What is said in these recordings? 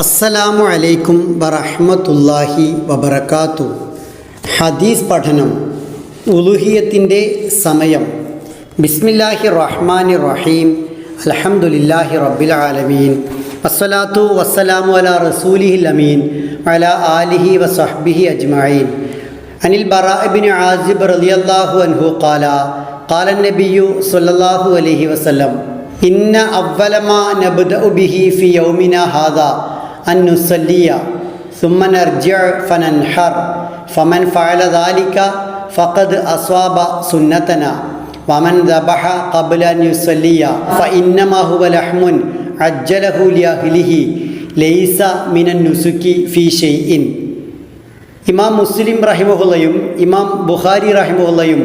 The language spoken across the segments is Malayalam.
അസ്സലാമു അലൈക്കും വറഹ്മത്തുള്ളാഹി വബർക്കാത്തു ഹദീസ് പഠനം ഉലുഹിയത്തിന്റെ സമയം. ബിസ്മില്ലാഹി റഹ്മാനി റഹീം. അൽഹംദുലില്ലാഹി റബ്ബിൽ ആലമീൻ. അസ്സലാത്തു വസ്സലാമു അലാ റസൂലിഹിൽ അമീൻ. അല ആലിഹി വസഹ്ബിഹി അജ്മഈൻ. അനിൽ ബറാഇബിൻ ആസിബ് റളിയല്ലാഹു അൻഹു ഖാല ഖാല നബിയു സ്വല്ലല്ലാഹു അലൈഹി വസല്ലം ഇന്ന അവലമ നബ്ദഉ ബിഹി ഫി യൗമിന ഹാദാ. അൻ നുസല്ലിയ ثم نرجع فننحر فمن فعل ذلك فقد أصاب سنتنا ومن ذبح قبل أن يصلي فإنما هو لحم عجله لأهله ليس من النسك في شيء ഇമാം മുസ്ലിം റഹിമഹുല്ലയും ഇമാം ബുഖാരി റഹിമഹുല്ലയും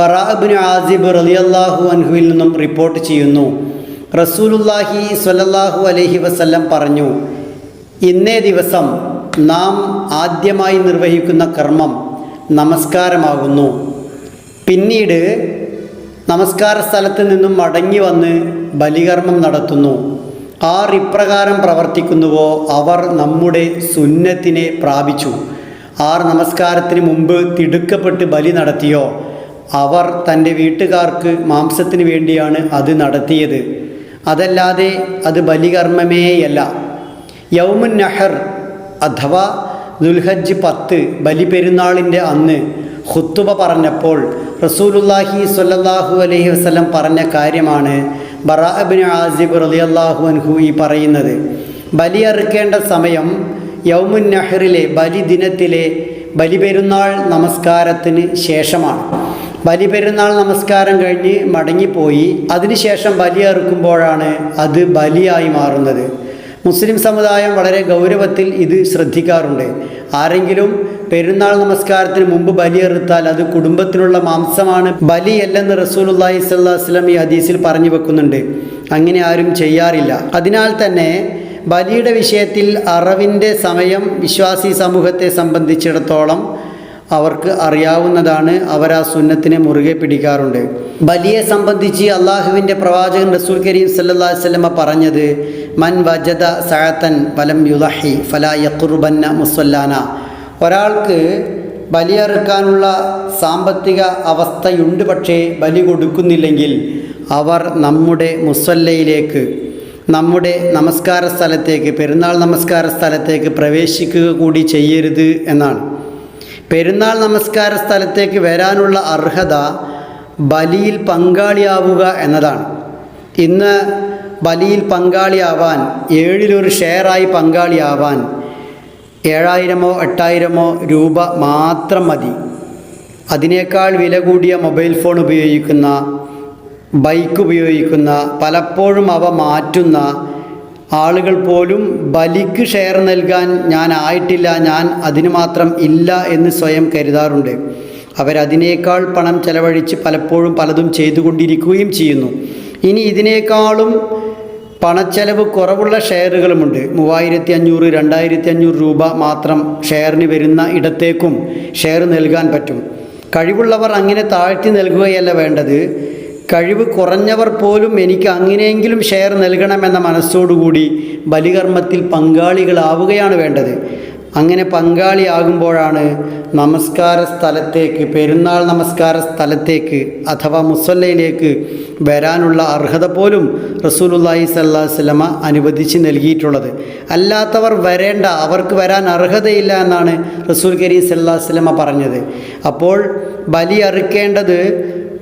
ബറാഅബിന് ആസിബ് റളിയല്ലാഹു അൻഹുവിൽ നിന്നും റിപ്പോർട്ട് ചെയ്യുന്നു റസൂലുല്ലാഹി സ്വല്ലല്ലാഹു അലൈഹി വസല്ലം പറഞ്ഞു ഇന്നേ ദിവസം നാം ആദ്യമായി നിർവഹിക്കുന്ന കർമ്മം നമസ്കാരമാകുന്നു. പിന്നീട് നമസ്കാര സ്ഥലത്ത് നിന്നും മടങ്ങി വന്ന് ബലികർമ്മം നടത്തുന്നു. ആർ ഇപ്രകാരം പ്രവർത്തിക്കുന്നുവോ അവർ നമ്മുടെ സുന്നത്തിനെ പ്രാപിച്ചു. ആർ നമസ്കാരത്തിന് മുമ്പ് തിടുക്കപ്പെട്ട് ബലി നടത്തിയോ? അവർ തന്റെ വീട്ടുകാർക്ക് മാംസത്തിന് വേണ്ടിയാണ് അത് നടത്തിയത്. അതല്ലാതെ അത് ബലികർമ്മമേയല്ല. യൗമുൻ നഹർ അഥവാ ദുൽഹജ്ജ് പത്ത് ബലിപെരുന്നാളിന്റെ അന്ന് ഖുത്തുബ പറഞ്ഞപ്പോൾ റസൂലുല്ലാഹി സ്വല്ലല്ലാഹു അലൈഹി വസല്ലം പറഞ്ഞ കാര്യമാണ് ബറാഅബിൻ ആസിബ് റളിയല്ലാഹു അൻഹു ഈ പറയുന്നത്. ബലിയറുക്കേണ്ട സമയം യൗമുൻ നഹറിലെ ബലിദിനത്തിലെ ബലിപെരുന്നാൾ നമസ്കാരത്തിന് ശേഷമാണ്. ബലിപെരുന്നാൾ നമസ്കാരം കഴിഞ്ഞ് മടങ്ങിപ്പോയി. അതിനുശേഷം ബലിയറുക്കുമ്പോഴാണ് അത് ബലിയായി മാറുന്നത്. മുസ്ലിം സമുദായം വളരെ ഗൗരവത്തിൽ ഇത് ശ്രദ്ധിക്കാറുണ്ട്. ആരെങ്കിലും പെരുന്നാൾ നമസ്കാരത്തിന് മുമ്പ് ബലിയെറുത്താൽ അത് കുടുംബത്തിനുള്ള മാംസമാണ്. ബലിയല്ലെന്ന് റസൂലുല്ലാഹി സ്വല്ലാസ്ലം ഈ ഹദീസിൽ പറഞ്ഞു വെക്കുന്നുണ്ട്. അങ്ങനെ ആരും ചെയ്യാറില്ല. അതിനാൽ തന്നെ ബലിയുടെ വിഷയത്തിൽ അറവിന്റെ സമയം വിശ്വാസി സമൂഹത്തെ സംബന്ധിച്ചിടത്തോളം അവർക്ക് അറിയാവുന്നതാണ് അവർ ആ സുന്നത്തിനെ മുറുകെ പിടിക്കാറുണ്ട്. ബലിയെ സംബന്ധിച്ച് അള്ളാഹുവിന്റെ പ്രവാചകൻ റസൂൽ കരീം സല്ലാ വല്ലമ പറഞ്ഞത് മൻ വജദ സഹത്തൻ ഫലം യുലഹി ഫല യഖുർബന്ന മുസ്വല്ലാന. ഒരാൾക്ക് ബലിയറുക്കാനുള്ള സാമ്പത്തിക അവസ്ഥയുണ്ട് പക്ഷേ ബലി കൊടുക്കുന്നില്ലെങ്കിൽ അവർ നമ്മുടെ മുസ്വല്ലയിലേക്ക് നമ്മുടെ നമസ്കാര സ്ഥലത്തേക്ക് പെരുന്നാൾ നമസ്കാര സ്ഥലത്തേക്ക് പ്രവേശിക്കുക കൂടി ചെയ്യരുത് എന്നാണ്. പെരുന്നാൾ നമസ്കാര സ്ഥലത്തേക്ക് വരാനുള്ള അർഹത ബലിയിൽ പങ്കാളിയാവുക എന്നതാണ്. ഇന്ന് ബലിയിൽ പങ്കാളിയാവാൻ ഏഴിലൊരു ഷെയറായി പങ്കാളിയാവാൻ ഏഴായിരമോ എട്ടായിരമോ രൂപ മാത്രം മതി. അതിനേക്കാൾ വില കൂടിയ മൊബൈൽ ഫോൺ ഉപയോഗിക്കുന്ന ബൈക്ക് ഉപയോഗിക്കുന്ന പലപ്പോഴും അവ മാറ്റുന്ന ആളുകൾ പോലും ബലിക്ക് ഷെയർ നൽകാൻ ഞാൻ ആയിട്ടില്ല ഞാൻ അതിന് മാത്രം ഇല്ല എന്ന് സ്വയം കരുതാറുണ്ട്. അവരതിനേക്കാൾ പണം ചെലവഴിച്ച് പലപ്പോഴും പലതും ചെയ്തുകൊണ്ടിരിക്കുകയും ചെയ്യുന്നു. ഇനി ഇതിനേക്കാളും പണച്ചെലവ് കുറവുള്ള ഷെയറുകളുമുണ്ട്. മൂവായിരത്തി അഞ്ഞൂറ് രണ്ടായിരത്തി അഞ്ഞൂറ് രൂപ മാത്രം ഷെയറിന് വരുന്ന ഇടത്തേക്കും ഷെയർ നൽകാൻ പറ്റും. കഴിവുള്ളവർ അങ്ങനെ താഴ്ത്തി നൽകുകയല്ല വേണ്ടത്. കഴിവ് കുറഞ്ഞവർ പോലും എനിക്ക് അങ്ങനെയെങ്കിലും ഷെയർ നൽകണമെന്ന മനസ്സോടുകൂടി ബലികർമ്മത്തിൽ പങ്കാളികളാവുകയാണ് വേണ്ടത്. അങ്ങനെ പങ്കാളിയാകുമ്പോഴാണ് നമസ്കാര സ്ഥലത്തേക്ക് പെരുന്നാൾ നമസ്കാര സ്ഥലത്തേക്ക് അഥവാ മുസല്ലയിലേക്ക് വരാനുള്ള അർഹത പോലും റസൂലുല്ലാഹി സല്ലാ വല്ലമ അനുവദിച്ച് നൽകിയിട്ടുള്ളത്. അല്ലാത്തവർ വരേണ്ട അവർക്ക് വരാൻ അർഹതയില്ല എന്നാണ് റസൂൽ കരീം സല്ലാ വല്ലമ പറഞ്ഞത്. അപ്പോൾ ബലി അറുക്കേണ്ടത്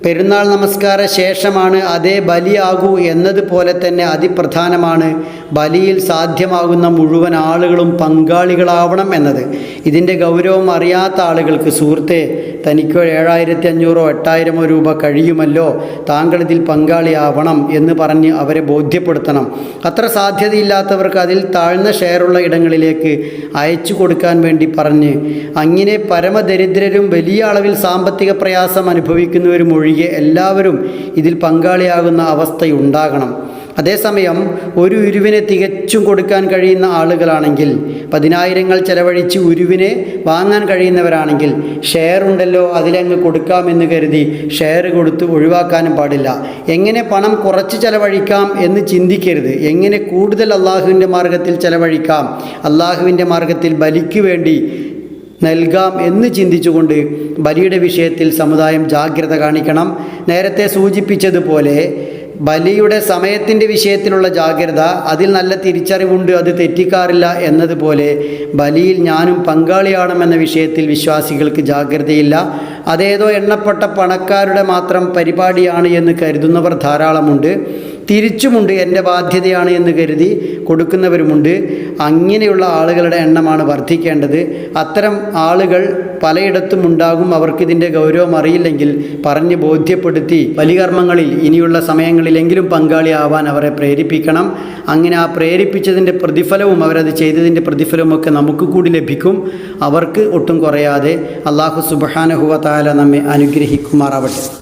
പെരുന്നാൾ നമസ്കാര ശേഷമാണ് അതേ ബലിയാകൂ എന്നതുപോലെ തന്നെ അതിപ്രധാനമാണ്. ബലിയിൽ സാധ്യമാകുന്ന മുഴുവൻ ആളുകളും പങ്കാളികളാവണം എന്നത്. ഇതിന്റെ ഗൗരവം അറിയാത്ത ആളുകൾക്ക് സുഹൃത്തെ തനിക്കോ ഏഴായിരത്തി അഞ്ഞൂറോ എട്ടായിരമോ രൂപ കഴിയുമല്ലോ താങ്കൾ ഇതിൽ പങ്കാളിയാവണം എന്ന് പറഞ്ഞ് അവരെ ബോധ്യപ്പെടുത്തണം. അത്ര സാധ്യതയില്ലാത്തവർക്ക് അതിൽ താഴ്ന്ന ഷെയറുള്ള ഇടങ്ങളിലേക്ക് അയച്ചു കൊടുക്കാൻ വേണ്ടി പറഞ്ഞ് അങ്ങനെ പരമദരിദ്രരും വലിയ അളവിൽ സാമ്പത്തിക പ്രയാസം അനുഭവിക്കുന്നവരും ഒഴികെ എല്ലാവരും ഇതിൽ പങ്കാളിയാകുന്ന അവസ്ഥയുണ്ടാകണം. അതേസമയം ഒരു ഉരുവിനെ തികച്ചും കൊടുക്കാൻ കഴിയുന്ന ആളുകളാണെങ്കിൽ പതിനായിരങ്ങൾ ചെലവഴിച്ച് ഉരുവിനെ വാങ്ങാൻ കഴിയുന്നവരാണെങ്കിൽ ഷെയർ ഉണ്ടല്ലോ അതിലങ്ങ് കൊടുക്കാമെന്ന് കരുതി ഷെയർ കൊടുത്ത് ഒഴിവാക്കാനും പാടില്ല. എങ്ങനെ പണം കുറച്ച് ചെലവഴിക്കാം എന്ന് ചിന്തിക്കരുത്. എങ്ങനെ കൂടുതൽ അള്ളാഹുവിന്റെ മാർഗത്തിൽ ചെലവഴിക്കാം അള്ളാഹുവിന്റെ മാർഗത്തിൽ ബലിക്ക് വേണ്ടി നൽകാം എന്ന് ചിന്തിച്ചുകൊണ്ട് ബലിയുടെ വിഷയത്തിൽ സമുദായം ജാഗ്രത കാണിക്കണം. നേരത്തെ സൂചിപ്പിച്ചതുപോലെ ബലിയുടെ സമയത്തിന്റെ വിഷയത്തിലുള്ള ജാഗ്രത അതിൽ നല്ല തിരിച്ചറിവുണ്ട് അത് തെറ്റിക്കാറില്ല എന്നതുപോലെ ബലിയിൽ ഞാനും പങ്കാളിയാണെന്ന വിഷയത്തിൽ വിശ്വാസികൾക്ക് ജാഗ്രതയില്ല. അതേതോ എണ്ണപ്പെട്ട പണക്കാരുടെ മാത്രം പരിപാടിയാണ് എന്ന് കരുതുന്നവർ ധാരാളമുണ്ട്. തിരിച്ചുമുണ്ട് എന്റെ ബാധ്യതയാണ് എന്ന് കരുതി കൊടുക്കുന്നവരുമുണ്ട്. അങ്ങനെയുള്ള ആളുകളുടെ എണ്ണമാണ് വർദ്ധിക്കേണ്ടത്. അത്തരം ആളുകൾ പലയിടത്തും ഉണ്ടാകും. അവർക്കിതിന്റെ ഗൗരവം അറിയില്ലെങ്കിൽ പറഞ്ഞ് ബോധ്യപ്പെടുത്തി ബലികർമ്മങ്ങളിൽ ഇനിയുള്ള സമയങ്ങളിലെങ്കിലും പങ്കാളിയാവാൻ അവരെ പ്രേരിപ്പിക്കണം. അങ്ങനെ ആ പ്രേരിപ്പിച്ചതിന്റെ പ്രതിഫലവും അവരത് ചെയ്തതിന്റെ പ്രതിഫലവും ഒക്കെ നമുക്ക് കൂടി ലഭിക്കും. അവർക്ക് ഒട്ടും കുറയാതെ. അള്ളാഹു സുബഹാനഹുവ താല നമ്മെ അനുഗ്രഹിക്കുമാറാവട്ടെ.